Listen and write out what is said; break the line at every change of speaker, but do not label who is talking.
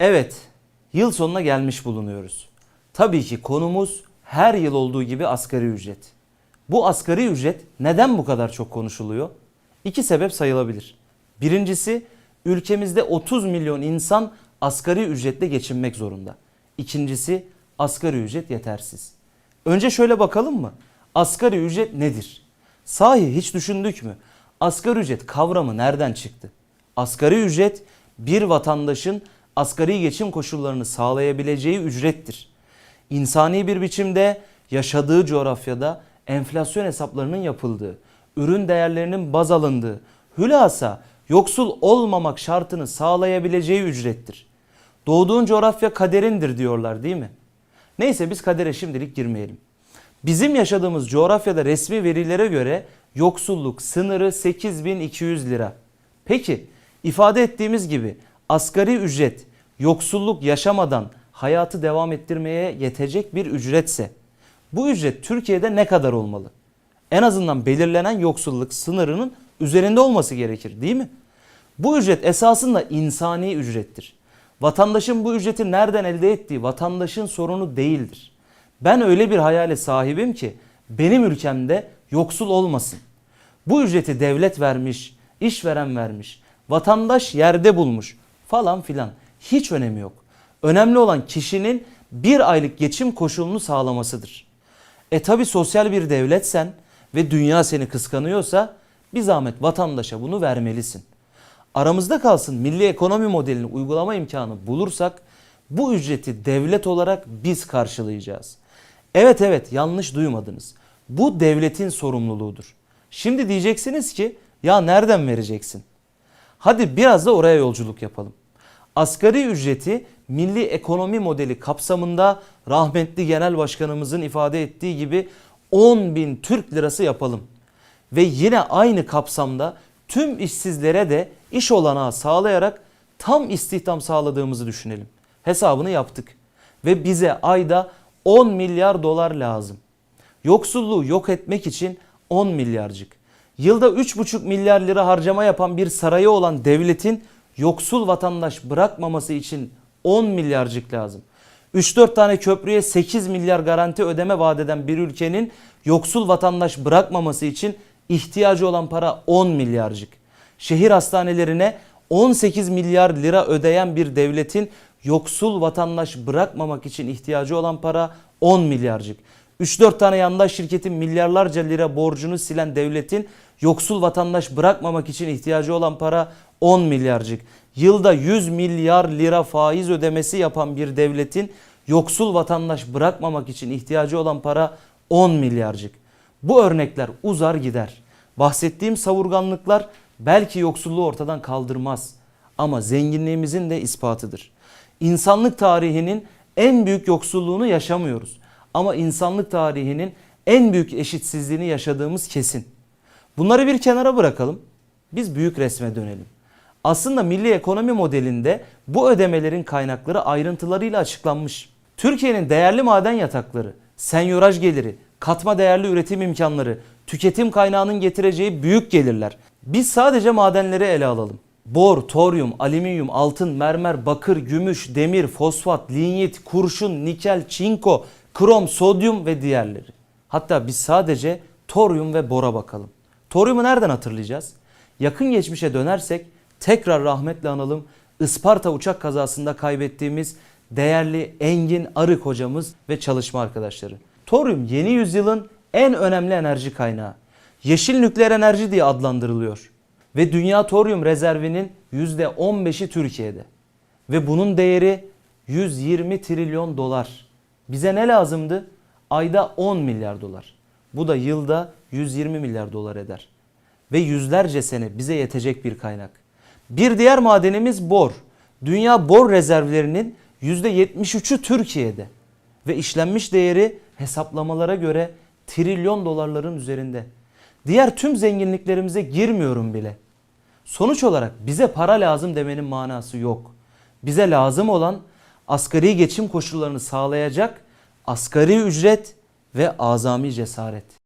Evet, yıl sonuna gelmiş bulunuyoruz. Tabii ki konumuz her yıl olduğu gibi asgari ücret. Bu asgari ücret neden bu kadar çok konuşuluyor? İki sebep sayılabilir. Birincisi ülkemizde 30 milyon insan asgari ücretle geçinmek zorunda. İkincisi asgari ücret yetersiz. Önce şöyle bakalım mı? Asgari ücret nedir? Sahi hiç düşündük mü? Asgari ücret kavramı nereden çıktı? Asgari ücret bir vatandaşın asgari geçim koşullarını sağlayabileceği ücrettir. İnsani bir biçimde yaşadığı coğrafyada enflasyon hesaplarının yapıldığı, ürün değerlerinin baz alındığı, hülasa yoksul olmamak şartını sağlayabileceği ücrettir. Doğduğun coğrafya kaderindir diyorlar değil mi? Neyse biz kadere şimdilik girmeyelim. Bizim yaşadığımız coğrafyada resmi verilere göre yoksulluk sınırı 8200 lira. Peki ifade ettiğimiz gibi asgari ücret yoksulluk yaşamadan hayatı devam ettirmeye yetecek bir ücretse bu ücret Türkiye'de ne kadar olmalı? En azından belirlenen yoksulluk sınırının üzerinde olması gerekir değil mi? Bu ücret esasında insani ücrettir. Vatandaşın bu ücreti nereden elde ettiği vatandaşın sorunu değildir. Ben öyle bir hayale sahibim ki benim ülkemde yoksul olmasın. Bu ücreti devlet vermiş, işveren vermiş, vatandaş yerde bulmuş falan filan. Hiç önemi yok. Önemli olan kişinin bir aylık geçim koşulunu sağlamasıdır. E tabi sosyal bir devletsen ve dünya seni kıskanıyorsa bir zahmet vatandaşa bunu vermelisin. Aramızda kalsın milli ekonomi modelini uygulama imkanı bulursak bu ücreti devlet olarak biz karşılayacağız. Evet evet yanlış duymadınız. Bu devletin sorumluluğudur. Şimdi diyeceksiniz ki ya nereden vereceksin? Hadi biraz da oraya yolculuk yapalım. Asgari ücreti milli ekonomi modeli kapsamında rahmetli genel başkanımızın ifade ettiği gibi 10 bin Türk lirası yapalım. Ve yine aynı kapsamda tüm işsizlere de iş olanağı sağlayarak tam istihdam sağladığımızı düşünelim. Hesabını yaptık ve bize ayda 10 milyar dolar lazım. Yoksulluğu yok etmek için 10 milyarcık. Yılda 3,5 milyar lira harcama yapan bir sarayı olan devletin yoksul vatandaş bırakmaması için 10 milyarcık lazım. 3-4 tane köprüye 8 milyar garanti ödeme vaat eden bir ülkenin yoksul vatandaş bırakmaması için ihtiyacı olan para 10 milyarcık. Şehir hastanelerine 18 milyar lira ödeyen bir devletin yoksul vatandaş bırakmamak için ihtiyacı olan para 10 milyarcık. 3-4 tane yandaş şirketin milyarlarca lira borcunu silen devletin yoksul vatandaş bırakmamak için ihtiyacı olan para 10 milyarcık. Yılda 100 milyar lira faiz ödemesi yapan bir devletin yoksul vatandaş bırakmamak için ihtiyacı olan para 10 milyarcık. Bu örnekler uzar gider. Bahsettiğim savurganlıklar belki yoksulluğu ortadan kaldırmaz ama zenginliğimizin de ispatıdır. İnsanlık tarihinin en büyük yoksulluğunu yaşamıyoruz ama insanlık tarihinin en büyük eşitsizliğini yaşadığımız kesin. Bunları bir kenara bırakalım. Biz büyük resme dönelim. Aslında milli ekonomi modelinde bu ödemelerin kaynakları ayrıntılarıyla açıklanmış. Türkiye'nin değerli maden yatakları, senyoraj geliri, katma değerli üretim imkanları, tüketim kaynağının getireceği büyük gelirler. Biz sadece madenleri ele alalım. Bor, toryum, alüminyum, altın, mermer, bakır, gümüş, demir, fosfat, linyit, kurşun, nikel, çinko, krom, sodyum ve diğerleri. Hatta biz sadece toryum ve bora bakalım. Toryumu nereden hatırlayacağız? Yakın geçmişe dönersek tekrar rahmetle analım. Isparta uçak kazasında kaybettiğimiz değerli Engin Arık hocamız ve çalışma arkadaşları. Toryum yeni yüzyılın en önemli enerji kaynağı. Yeşil nükleer enerji diye adlandırılıyor. Ve dünya toryum rezervinin %15'i Türkiye'de. Ve bunun değeri 120 trilyon dolar. Bize ne lazımdı? Ayda 10 milyar dolar. Bu da yılda 120 milyar dolar eder. Ve yüzlerce sene bize yetecek bir kaynak. Bir diğer madenimiz bor. Dünya bor rezervlerinin %73'ü Türkiye'de. Ve işlenmiş değeri hesaplamalara göre trilyon dolarların üzerinde. Diğer tüm zenginliklerimize girmiyorum bile. Sonuç olarak bize para lazım demenin manası yok. Bize lazım olan asgari geçim koşullarını sağlayacak asgari ücret ve azami cesaret.